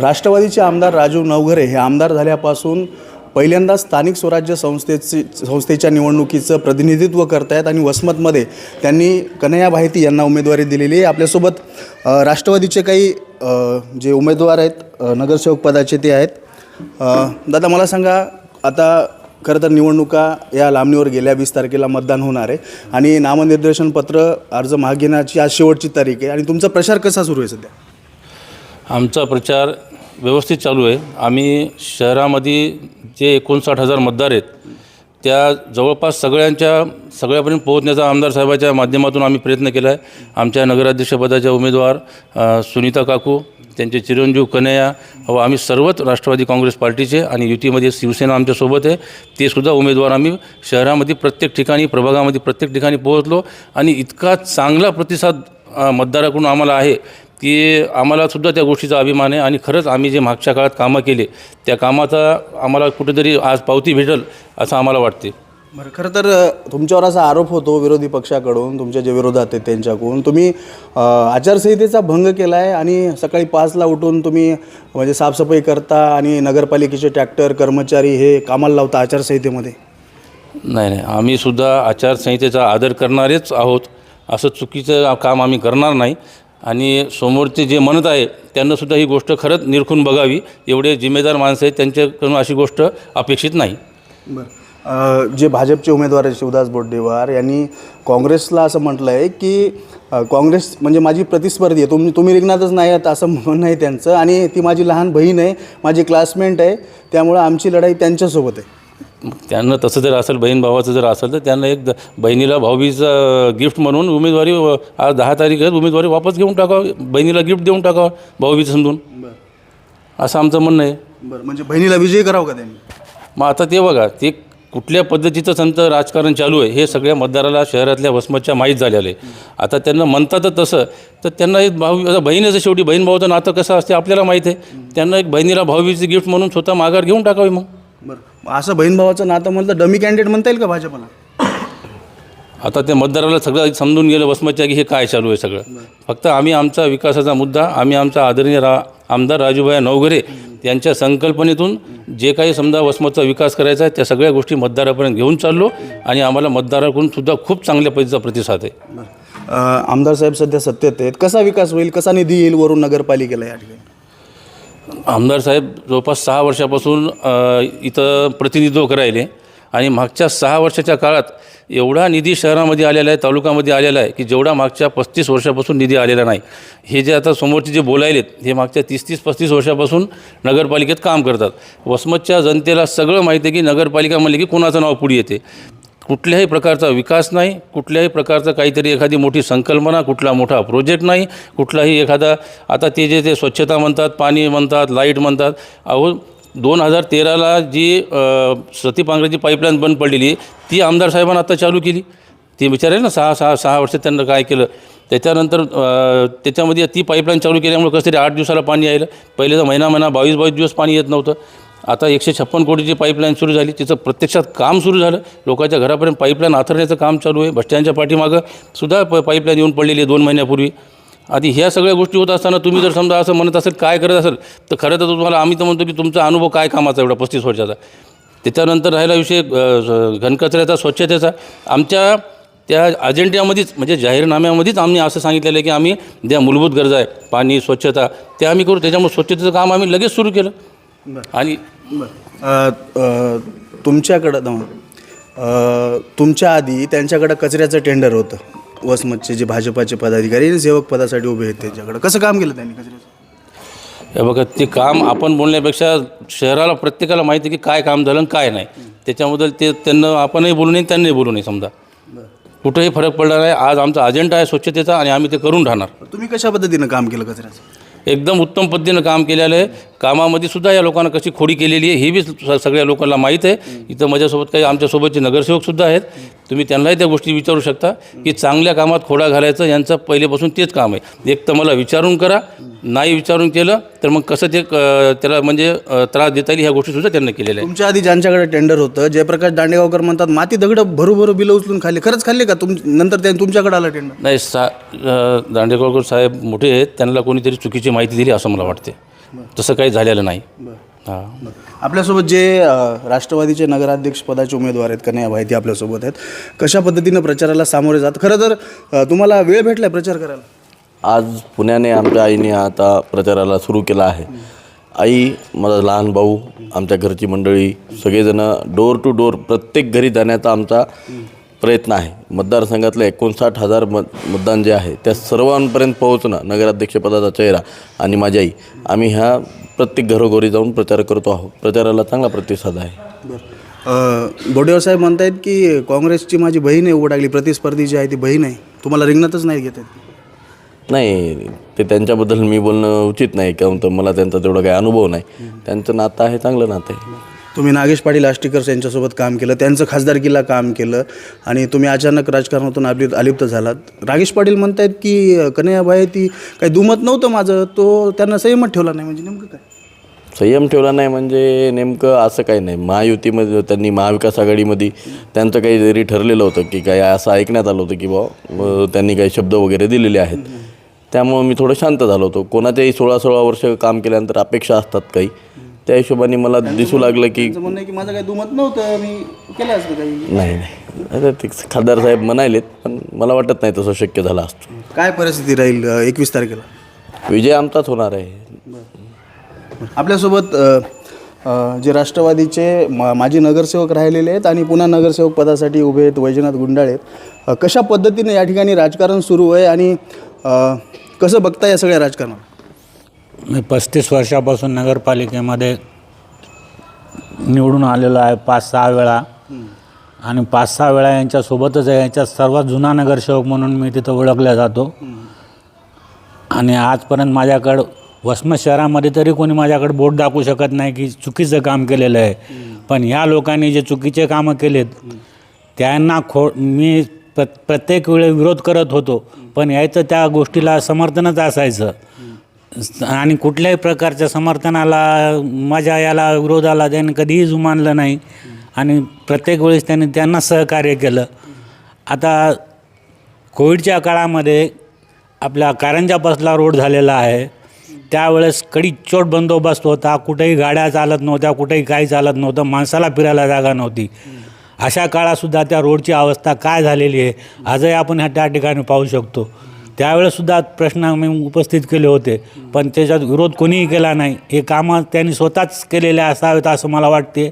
राष्ट्रवादीचे आमदार राजू नवघरे हे आमदार झाल्यापासून पहिल्यांदा स्थानिक स्वराज्य संस्थेची संस्थेच्या निवडणुकीचं प्रतिनिधित्व करत आहेत आणि वसमतमध्ये त्यांनी कन्हैया भायती यांना उमेदवारी दिलेली आहे. आपल्यासोबत राष्ट्रवादीचे काही जे उमेदवार आहेत नगरसेवक पदाचे ते आहेत. दादा मला सांगा आता खरं तर निवडणुका या लांबणीवर गेल्या वीस तारखेला मतदान होणार आहे आणि नामनिर्देशन पत्र अर्ज मागे घेण्याची आज शेवटची तारीख आहे आणि तुमचा प्रचार कसा सुरू आहे सध्या? आमचा प्रचार व्यवस्थित चालू आहे. आम्ही शहरामध्ये जे एकोणसाठ हजार मतदार आहेत त्या जवळपास सगळ्यांच्या सगळ्यापर्यंत पोहोचण्याचा आमदार साहेबाच्या माध्यमातून आम्ही प्रयत्न केला आहे आमच्या नगराध्यक्षपदाच्या उमेदवार सुनीता काकू त्यांचे चिरंजीव कन्हैया व आम्ही सर्वच राष्ट्रवादी काँग्रेस पार्टीचे आणि युतीमध्ये शिवसेना आमच्यासोबत आहे. ते सुद्धा उमेदवार आम्ही शहरामध्ये प्रत्येक ठिकाणी प्रभागामध्ये प्रत्येक ठिकाणी पोहोचलो. आणि इतका चांगला प्रतिसाद मतदाराकडून आम्हाला आहे की आम्हाला सुद्धा त्या गोष्टीचा अभिमान आहे आणि खरंच आम्ही जे मागच्या काळात कामं केले त्या कामाचा आम्हाला कुठेतरी आज पावती भेटेल असं आम्हाला वाटते. बरं खरं तर तुमच्यावर असा आरोप होतो विरोधी पक्षाकडून तुमच्या जे विरोधात आहेत त्यांच्याकडून. तुम्ही आचारसंहितेचा भंग केला आहे आणि सकाळी पाचला उठून तुम्ही म्हणजे साफसफाई करता आणि नगरपालिकेचे ट्रॅक्टर कर्मचारी हे कामाला लावता आचारसंहितेमध्ये? नाही नाही. आम्ही सुद्धा आचारसंहितेचा आदर करणारेच आहोत. असं चुकीचं काम आम्ही करणार नाही. आणि समोरचे जे म्हणत आहे त्यांनासुद्धा ही गोष्ट खरंच निरखून बघावी. एवढे जिम्मेदार माणसं आहेत त्यांच्याकडून अशी गोष्ट अपेक्षित नाही. बरं. जे भाजपचे उमेदवार आहेत शिवदास बोडदेवार यांनी काँग्रेसला असं म्हटलं आहे की काँग्रेस म्हणजे माझी प्रतिस्पर्धी आहे. तुम्ही तुम्ही रिंगणातच नाही आहात असं म्हणणं आहे त्यांचं. आणि ती माझी लहान बहीण आहे माझी क्लासमेट आहे त्यामुळं आमची लढाई त्यांच्यासोबत आहे. त्यांना तसं जर असेल बहीण भावाचं जर असेल तर त्यांना एक द- बहिणीला भाऊबीजचं गिफ्ट म्हणून उमेदवारी व- आज दहा तारीख आहे उमेदवारी वापस घेऊन टाकावं बहिणीला गिफ्ट देऊन टाकावं भाऊबीज समजून असं आमचं म्हणणं आहे. बरं म्हणजे बहिणीला विजय करावं का त्यांनी? मग आता ते बघा ते कुठल्या पद्धतीचं संत राजकारण चालू आहे हे सगळ्या मतदाराला शहरातल्या वसमतच्या माहीत झालेलं आहे. आता त्यांना म्हणतातच तसं तर त्यांना एक भाऊ आता बहीणच शेवटी बहीण भावाचं नातं कसं असते आपल्याला माहीत आहे. त्यांना एक बहिणीला भाऊबीची गिफ्ट म्हणून स्वतः माघार घेऊन टाकावी मग. बरं. असं बहीण भावाचं नातं म्हणलं डमी कॅन्डिडेट म्हणता येईल का भाजपला? आता त्या मतदाराला सगळं समजून गेलं वसमतच्या की हे काय चालू आहे सगळं. फक्त आम्ही आमचा विकासाचा मुद्दा आम्ही आमचा आदरणीय रा आमदार राजूभाई नवघरे यांच्या संकल्पनेतून जे काही समजा वसमतचा विकास करायचा आहे त्या सगळ्या गोष्टी मतदारापर्यंत घेऊन चाललो आणि आम्हाला मतदाराकडून सुद्धा खूप चांगल्या पद्धतीचा प्रतिसाद आहे. आमदार साहेब सध्या सत्तेत आहेत. कसा विकास होईल कसा निधी येईल वरून नगरपालिकेला या ठिकाणी? आमदार साहेब जवळपास सहा वर्षापासून इथं प्रतिनिधित्व करायले आणि मागच्या सहा वर्षाच्या काळात एवढा निधी शहरामध्ये आलेला आहे तालुक्यामध्ये आलेला आहे की जेवढा मागच्या पस्तीस वर्षापासून निधी आलेला नाही. हे जे आता समोरचे जे बोलायलेत हे मागच्या तीस तीस पस्तीस वर्षापासून नगरपालिकेत काम करतात. वसमतच्या जनतेला सगळं माहिती आहे की नगरपालिका म्हणले की कोणाचं नाव पुढे येते. कुठल्याही प्रकारचा विकास नाही कुठल्याही प्रकारचा काहीतरी एखादी मोठी संकल्पना कुठला मोठा प्रोजेक्ट नाही कुठलाही एखादा आता ते जे ते स्वच्छता म्हणतात पाणी म्हणतात लाइट म्हणतात अहो दोन हजार तेराला जी सती पांगऱ्याची पाईपलाईन बंद पडलेली ती आमदार साहेबांना आता चालू केली. ते विचारेल ना सहा सहा सहा वर्ष त्यांना काय केलं. त्याच्यानंतर त्याच्यामध्ये ती पाईपलाईन चालू केल्यामुळे कसं तरी आठ दिवसाला पाणी यायलं. पहिले तर महिना महिना बावीस बावीस दिवस पाणी येत नव्हतं. आता एकशे छप्पन कोटीची पाईपलाईन सुरू झाली. तिचं प्रत्यक्षात काम सुरू झालं. लोकांच्या घरापर्यंत पाईपलाईन आथरण्याचं काम चालू आहे. बसस्टँडच्या पाठीमागं सुद्धा प पाईपलाईन येऊन पडलेली आहे दोन महिन्यापूर्वी. आधी ह्या सगळ्या गोष्टी होत असताना तुम्ही जर समजा असं म्हणत असेल काय करत असेल तर खरं तर तुम्हाला आम्ही तर म्हणतो की तुमचा अनुभव काय कामाचा एवढा पस्तीस वर्षाचा? त्याच्यानंतर राहिला विषय घनकचऱ्याचा स्वच्छतेचा. आमच्या त्या अजेंड्यामध्येच म्हणजे जाहीरनाम्यामध्येच आम्ही असं सांगितलेलं आहे की आम्ही ज्या मूलभूत गरजा आहे पाणी स्वच्छता ते आम्ही करू. त्याच्यामुळे स्वच्छतेचं काम आम्ही लगेच सुरू केलं. आणि तुमच्याकडं तुमच्या आधी त्यांच्याकडं कचऱ्याचं टेंडर होतं. वसमतचे जे भाजपाचे पदाधिकारी आणि सेवक पदासाठी उभे आहेत त्यांच्याकडं. कसं काम केलं त्यांनी कचऱ्याचं? हे बघा ते काम आपण बोलण्यापेक्षा शहराला प्रत्येकाला माहिती आहे की काय काम झालं आणि काय नाही. त्याच्याबद्दल ते त्यांना आपणही बोलू नये त्यांनाही बोलू नये समजा. कुठंही फरक पडला नाही. आज आमचा अजेंडा आहे स्वच्छतेचा आणि आम्ही ते करून राहणार. तुम्ही कशा पद्धतीनं काम केलं कचऱ्याचं? एकदम उत्तम पद्धतीनं काम केलेलं आहे. कामामध्ये सुद्धा या लोकांना कशी खोडी केलेली आहे हे बी सगळ्या लोकांना माहीत आहे. इथं माझ्यासोबत काही आमच्यासोबतचे नगरसेवकसुद्धा आहेत. तुम्ही त्यांनाही त्या गोष्टी विचारू शकता की चांगल्या कामात खोडा घालायचं यांचं पहिलेपासून तेच काम आहे. एक तर मला विचारून करा नाही विचारून केलं तर मग कसं ते त्याला म्हणजे त्रास देता येईल ह्या गोष्टीसुद्धा त्यांनी केलेल्या आहेत. तुमच्या आधी ज्यांच्याकडे टेंडर होतं जयप्रकाश दांडेगावकर म्हणतात माती दगडं भरू भरू बिलं उचलून खाल्ले. खरंच खाल्ले का? तुम नंतर त्यांनी तुमच्याकडे आलं टेंडर नाही सा दांडेगावकर साहेब मोठे आहेत त्यांना कोणीतरी चुकीची माहिती दिली असं मला वाटते तसं काही झालेलं नाही. आपल्यासोबत जे राष्ट्रवादीचे नगराध्यक्ष पदाचे उमेदवार आहेत कन्हैया भाई ते आपल्यासोबत आहेत. कशा पद्धतीनं प्रचाराला सामोरे जात? खरं तर तुम्हाला वेळ भेटलाय प्रचार करायला. आज पुण्याने आमच्या आईने आता प्रचाराला सुरू केला आहे. आई माझा लहान भाऊ आमच्या घरची मंडळी सगळेजणं डोर टू डोर प्रत्येक घरी जाण्याचा आमचा प्रयत्न आहे. मतदारसंघातलं एकोणसाठ हजार मत मतदान जे आहे त्या सर्वांपर्यंत पोहोचणं नगराध्यक्षपदाचा चेहरा आणि माझी आई. आम्ही ह्या प्रत्येक घरोघरी जाऊन प्रचार करतो आहोत. प्रचाराला चांगला प्रतिसाद आहे. बोडेवर साहेब म्हणतायत की काँग्रेसची माझी बहीण आहे उघडागली प्रतिस्पर्धी जी आहे ती बहीण आहे. तुम्हाला रिंगणातच नाही घेत आहेत नाही ते त्यांच्याबद्दल मी बोलणं उचित नाही कारण तर मला त्यांचा तेवढा काही अनुभव नाही. त्यांचं नातं आहे चांगलं नातं आहे. तुम्ही नागेश पाटील आष्टीकर यांच्यासोबत काम केलं त्यांचं खासदारकीला काम केलं आणि तुम्ही अचानक राजकारणातून आपली अलिप्त झालात. नागेश पाटील म्हणतायत की अ, कन्हैयाबाई ती काही दुमत नव्हतं माझं तो त्यांना संयमत ठेवला नाही म्हणजे नेमकं काय? संयम ठेवला नाही म्हणजे नेमकं असं काही नाही. महायुतीमध्ये त्यांनी महाविकास आघाडीमध्ये त्यांचं काहीतरी ठरलेलं होतं की काय असं ऐकण्यात आलं होतं की बा त्यांनी काही शब्द वगैरे दिलेले आहेत. त्यामुळं मी थोडं शांत झालो होतो. कोणाच्याही सोळा सोळा वर्ष काम केल्यानंतर अपेक्षा असतात काही. त्या हिशोबाने मला दिसू लागलं की त्यांचं म्हणणं आहे की माझं काही दुमत नव्हतं मी केलं असतं काही. नाही नाही. आता ते खासदार साहेब म्हणालेत पण मला वाटत नाही तसं शक्य झालं असतं. काय परिस्थिती राहील एकवीस तारखेला? विजय आमचाच होणार आहे. आपल्यासोबत अ, अ, जे राष्ट्रवादीचे मा माजी नगरसेवक राहिलेले आहेत आणि पुन्हा नगरसेवक पदासाठी उभे आहेत वैजनाथ गुंडाळे अ, कशा पद्धतीने या ठिकाणी राजकारण सुरू आहे आणि अ, कसं बघता या सगळ्या राजकारणात मी पस्तीस वर्षापासून नगरपालिकेमध्ये निवडून आलेलो आहे पाच सहा वेळा. आणि पाच सहा वेळा यांच्यासोबतच आहे यांच्यात सर्वात जुना नगरसेवक म्हणून मी तिथं ओळखला जातो. आणि आजपर्यंत माझ्याकडं वसमत शहरामध्ये तरी कोणी माझ्याकडे बोट दाखवू शकत नाही की चुकीचं काम केलेलं आहे. पण ह्या लोकांनी जे चुकीचे कामं केलेत त्यांना खो मी प्र प्रत्येक वेळी विरोध करत होतो. पण यायचं त्या गोष्टीला समर्थनच असायचं. आणि कुठल्याही प्रकारच्या समर्थनाला माझ्या याला विरोधाला त्याने कधीही जुमानलं नाही. आणि प्रत्येक वेळेस त्यांनी त्यांना सहकार्य केलं. आता कोविडच्या काळामध्ये आपला कारंजापासला रोड झालेला आहे. त्यावेळेस कडी चोट बंदोबस्त होता. कुठेही गाड्या चालत नव्हत्या कुठेही काही चालत नव्हतं. माणसाला फिरायला जागा नव्हती. अशा काळातसुद्धा त्या रोडची अवस्था काय झालेली आहे आजही आपण ह्या त्या ठिकाणी पाहू शकतो. त्यावेळेससुद्धा प्रश्न मी उपस्थित केले होते. पण त्याच्यात विरोध कोणीही केला नाही. हे कामं त्यांनी स्वतःच केलेले असावेत असं मला वाटते.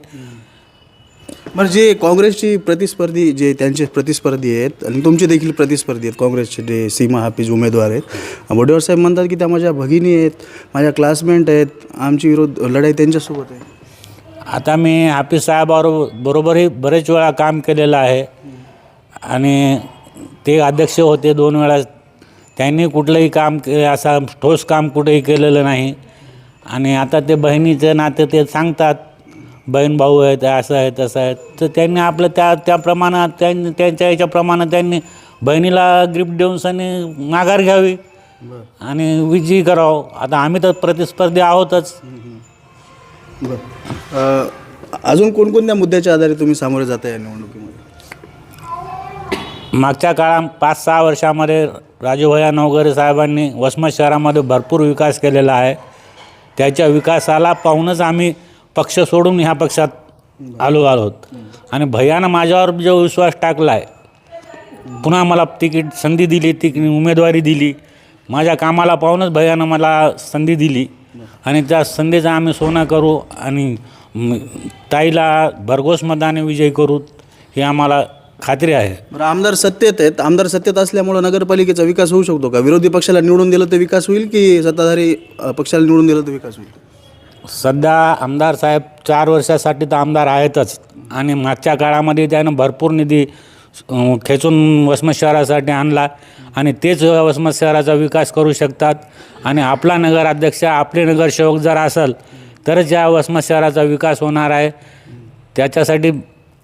बरं जे काँग्रेसची प्रतिस्पर्धी जे त्यांचे प्रतिस्पर्धी आहेत आणि तुमचे देखील प्रतिस्पर्धी आहेत काँग्रेसचे जे सीमा हाफिज उमेदवार आहेत. वडेवर साहेब म्हणतात की त्या माझ्या भगिनी आहेत माझ्या क्लासमेट आहेत आमची विरोध लढाई त्यांच्यासोबत आहे. आता मी हाफिज साहेबाबरोबर बरोबरही बरेच वेळा काम केलेलं आहे. आणि ते अध्यक्ष होते दोन वेळा. त्यांनी कुठलंही काम के असा ठोस काम कुठेही केलेलं नाही. आणि आता ते बहिणीचं नातं ते सांगतात बहीण भाऊ आहेत असं आहे तसं आहे तर त्यांनी आपलं त्या त्याप्रमाणे त्यांनी त्यांच्या याच्याप्रमाणे त्यांनी बहिणीला गिफ्ट देऊन सनी माघार घ्यावी. आणि विजयी करावं. आता आम्ही तर प्रतिस्पर्धी आहोतच. अजून कोणकोणत्या मुद्द्याच्या आधारे तुम्ही सामोरे जाता या निवडणुकीमध्ये? मागच्या काळात पाच सहा वर्षामध्ये राजूभया नवगरे साहेबांनी वसमत शहरामध्ये भरपूर विकास केलेला आहे. त्याच्या विकासाला पाहूनच आम्ही पक्ष सोडून ह्या पक्षात आलो आहोत. आणि भैयानं माझ्यावर जो विश्वास टाकला आहे पुन्हा मला तिकीट संधी दिली ती उमेदवारी दिली. माझ्या कामाला पाहूनच भैयानं मला संधी दिली. आणि त्या संधीचा आम्ही सोनं करू आणि ताईला भरघोस मताने विजय करू. हे आम्हाला खात्री आहे. बरं आमदार सत्तेत आहेत. आमदार सत्तेत असल्यामुळं नगरपालिकेचा विकास होऊ शकतो का? विरोधी पक्षाला निवडून दिलं तर विकास होईल की सत्ताधारी अ, पक्षाला निवडून दिलं तर विकास होईल? सध्या आमदार साहेब चार वर्षासाठी तर आमदार आहेतच. आणि मागच्या काळामध्ये त्यानं भरपूर निधी अं, खेचून वसमत शहरासाठी आणला. आणि तेच वसमत शहराचा विकास करू शकतात. आणि आपला नगराध्यक्ष आपले नगरसेवक जर असेल तरच या वसमत शहराचा विकास होणार आहे. त्याच्यासाठी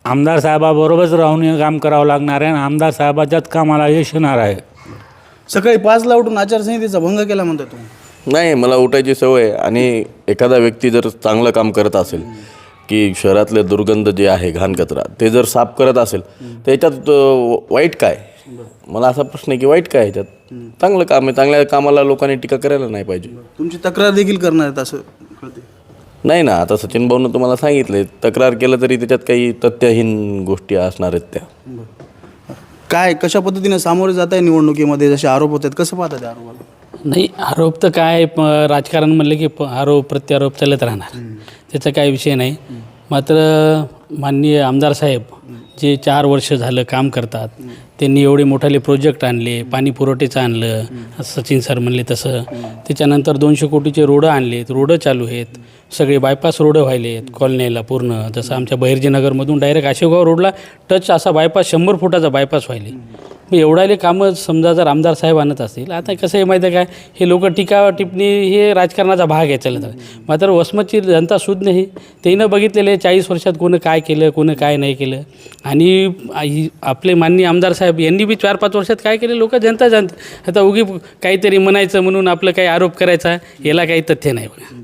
आमदार साहेबाबरोबरच राहून हे काम करावं लागणार आहे आणि आमदार साहेबाच्याच कामाला यश येणार आहे. सकाळी पाचला उठून आचारसंहितेचा भंग केला म्हणता तुम्ही? नाही मला उठायची सवय आहे. आणि एखादा व्यक्ती जर चांगलं काम करत असेल की शहरातले दुर्गंध जे आहे घाण कचरा ते जर साफ करत असेल तर याच्यात अ, वाईट काय? मला असा प्रश्न आहे की वाईट काय ह्याच्यात चांगलं काम आहे. चांगल्या कामाला लोकांनी टीका करायला नाही पाहिजे. तुमची तक्रार देखील करणार आहेत असं कळते नाही ना आता सचिन भाऊनं तुम्हाला सांगितले तक्रार केलं तरी त्याच्यात काही तथ्यहीन गोष्टी असणार आहेत त्या. काय कशा पद्धतीने सामोरे जात आहे निवडणुकीमध्ये? जसे आरोप होत आहेत कसं पाहतात त्या आरोपाला? नाही आरोप तर काय प राजकारण म्हणलं की प आरोप प्रत्यारोप चालत राहणार. त्याचा काय विषय नाही. मात्र माननीय आमदार साहेब जे चार वर्ष झालं काम करतात त्यांनी एवढे मोठाले प्रोजेक्ट आणले पाणी पुरवठ्याचं आणलं सचिन सर म्हणले तसं. त्याच्यानंतर दोनशे कोटीचे रोडं आणलेत रोडं चालू आहेत. सगळे बायपास रोडं व्हायले आहेत कॉलनीला पूर्ण. जसं आमच्या बहिर्जीनगरमधून डायरेक्ट आशेगाव रोडला टच असा बायपास शंभर फुटाचा बायपास व्हायले. मग एवढाले कामं समजा जर आमदार साहेब आणत असतील आता कसं आहे माहिती आहे काय हे लोक टीका टिप्पणी हे राजकारणाचा भाग आहे चालत मात्र वसमतची जनता सुज्ञ नाही. त्यानं बघितलेलं आहे चाळीस वर्षात कोणं काय केलं कोणं काय नाही केलं. आणि आपले माननीय आमदार साहेब यांनी बी चार पाच वर्षात काय केले? लोक जनता जाणते आता उगी काहीतरी म्हणायचं म्हणून आपलं काही आरोप करायचा याला काही तथ्य नाही बघा.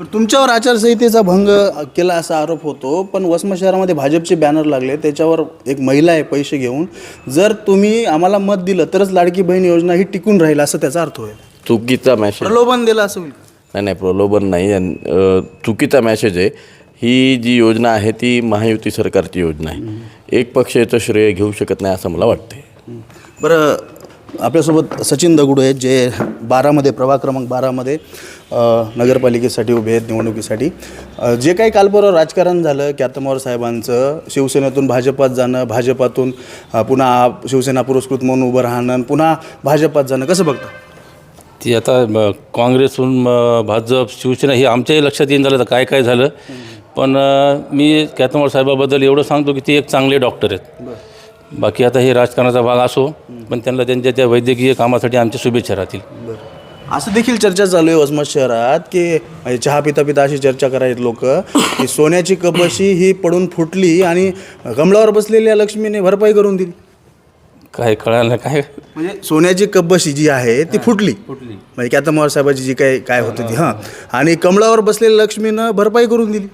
तुमच्यावर आचारसंहितेचा भंग केला असा आरोप होतो पण वसमत शहरामध्ये भाजपचे बॅनर लागले त्याच्यावर एक महिला आहे पैसे घेऊन. जर तुम्ही आम्हाला मत दिलं तरच लाडकी बहीण योजना ही टिकून राहील असं त्याचा अर्थ होईल. चुकीचा मॅसेज प्रलोभन दिलं असं होईल? नाही नाही प्रलोभन नाही. अन, अ, चुकीचा मॅसेज आहे. ही जी योजना आहे ती महायुती सरकारची योजना आहे. एक पक्ष याचं श्रेय घेऊ शकत नाही असं मला वाटते बरं आपल्यासोबत सचिन दगडू आहेत जे बारामध्ये प्रभाग क्रमांक बारामध्ये नगरपालिकेसाठी उभे आहेत निवडणुकीसाठी. जे काही कालपर्वा राजकारण झालं ख्यातमावर साहेबांचं शिवसेनेतून भाजपात जाणं भाजपातून पुन्हा शिवसेना पुरस्कृत म्हणून उभं राहणं पुन्हा भाजपात जाणं कसं बघता? ती आता काँग्रेसहून भाजप शिवसेना हे आमच्याही लक्षात येईन झालं तर काय काय झालं. पण मी कॅतमोर साहेबाबद्दल एवढं सांगतो की ते एक चांगले डॉक्टर आहेत. बाकी आता हे राजकारणाचा भाग असो पण त्यांना त्यांच्या त्या वैद्यकीय कामासाठी आमच्या शुभेच्छा राहतील. असं देखील चर्चा चालू आहे वसमत शहरात की म्हणजे चहा पिता पिता अशी चर्चा करायत लोक की सोन्याची कपशी ही पडून फुटली आणि कमळावर बसलेल्या लक्ष्मीने भरपाई करून दिली. काय कळालं काय? म्हणजे सोन्याची कपबशी जी आहे ती फुटली. फुटली. म्हणजे कॅतमवार साहेबाची जी काय काय होती ती हां. आणि कमळावर बसलेल्या लक्ष्मीनं भरपाई करून दिली.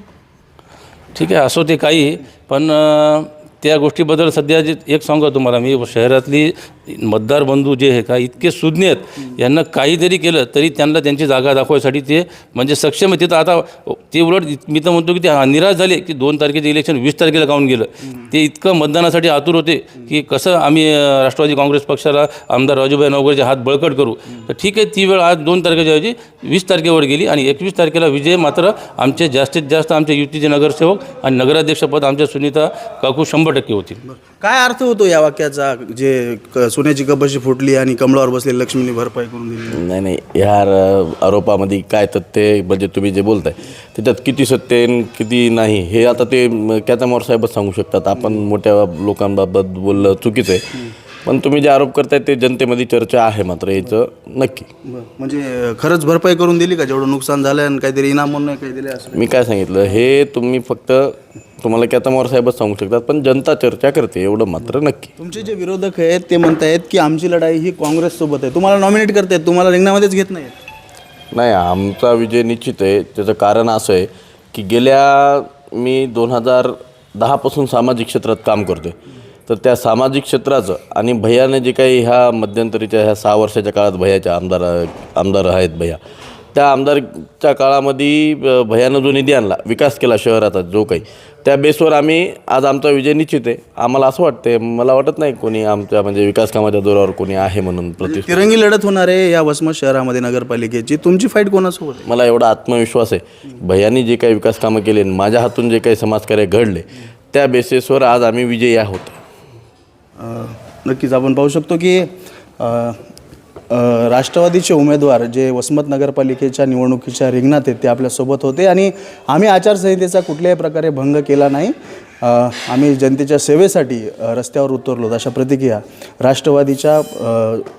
ठीक आहे असो ते काही पण अ, त्या गोष्टीबद्दल सध्या जे एक सांगतो तुम्हाला मी शहरातली मतदार बंधू जे आहे का इतके सुज्ञ आहेत यांना काहीतरी केलं तरी त्यांना त्यांची जागा दाखवायसाठी ते म्हणजे सक्षम आहे तिथं आता ते उलट मी तर म्हणतो की ते निराश झाले की दोन तारखेचे इलेक्शन वीस तारखेला काऊन गेलं? ते इतकं मतदानासाठी आतुर होते की कसं आम्ही राष्ट्रवादी काँग्रेस पक्षाला आमदार राजूभाई नवकरचे हात बळकट करू? तर ठीक आहे ती वेळ आज दोन तारखेच्या ऐवजी वीस तारखेवर गेली आणि एकवीस तारखेला विजय मात्र आमचे जास्तीत जास्त आमचे युतीचे नगरसेवक आणि नगराध्यक्षपद आमच्या सुनीता काकू शंभर टक्के होतील. काय अर्थ होतो या वाक्याचा? जे क- सोन्याची कपबशी फुटली आणि कमळावर बसलेल्या लक्ष्मीने भरपाई करून दिली. नाही नाही. ह्या आर- आरोपामध्ये काय तथ्य म्हणजे तुम्ही जे बोलताय त्याच्यात किती सत्य आहे आणि किती नाही? हे आता ते कॅतामोर साहेबच सांगू शकतात. आपण मोठ्या लोकांबाबत बोललं चुकीचं आहे. पण तुम्ही जे आरोप करताय ते जनतेमध्ये चर्चा आहे मात्र याचं नक्की. बरं. म्हणजे खरंच भरपाई करून दिली का? जेवढं नुकसान झालं आणि काहीतरी इनाम म्हणून काही दिले असं? मी काय सांगितलं हे तुम्ही फक्त तुम्हाला कॅतामोर साहेबच सांगू शकतात पण जनता चर्चा करते एवढं मात्र नक्की. तुमचे जे विरोधक आहेत ते म्हणतायत की आमची लढाई ही काँग्रेससोबत आहे. तुम्हाला नॉमिनेट करतायत तुम्हाला रिंगणामध्येच घेत नाहीत. नाही आमचा विजय निश्चित आहे. त्याचं कारण असं आहे की गेल्या मी दोन हजार दहापासून सामाजिक क्षेत्रात काम करतो आहे तर त्या सामाजिक क्षेत्राचं आणि भैयाने जे काही ह्या मध्यंतरीच्या ह्या सहा वर्षाच्या काळात भैयाच्या आमदार आमदार आहेत भैया. त्या आमदारच्या काळामध्ये भैयानं जो निधी आणला विकास केला शहराचा जो काही त्या बेसवर आम्ही आज आमचा विजय निश्चित आहे. आम्हाला असं वाटतंय मला वाटत नाही कोणी आमच्या म्हणजे विकास कामाच्या जोरावर कोणी आहे म्हणून प्रति तिरंगी लढत होणार आहे या वसमत शहरामध्ये नगरपालिकेची. तुमची फाईट कोणासोबत मला एवढा आत्मविश्वास आहे. भैयांनी जे काही विकास कामं केले आणि माझ्या हातून जे काही समाजकार्य घडले त्या बेसिसवर आज आम्ही विजयी आहोत. नक्कीच आपण पाहू शकतो की राष्ट्रवादीचे उमेदवार जे वसमत नगरपालिकेच्या निवडणुकीच्या रिंगणात आहेत ते आपल्यासोबत होते आणि आम्ही आचारसंहितेचा कुठल्याही प्रकारे भंग केला नाही. आम्ही जनतेच्या सेवेसाठी रस्त्यावर उतरलो अशा प्रतिक्रिया राष्ट्रवादीच्या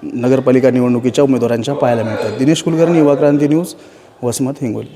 नगरपालिका निवडणुकीच्या उमेदवारांच्या पाहायला मिळतात. दिनेश कुलकर्णी युवा क्रांती न्यूज वसमत हिंगोली.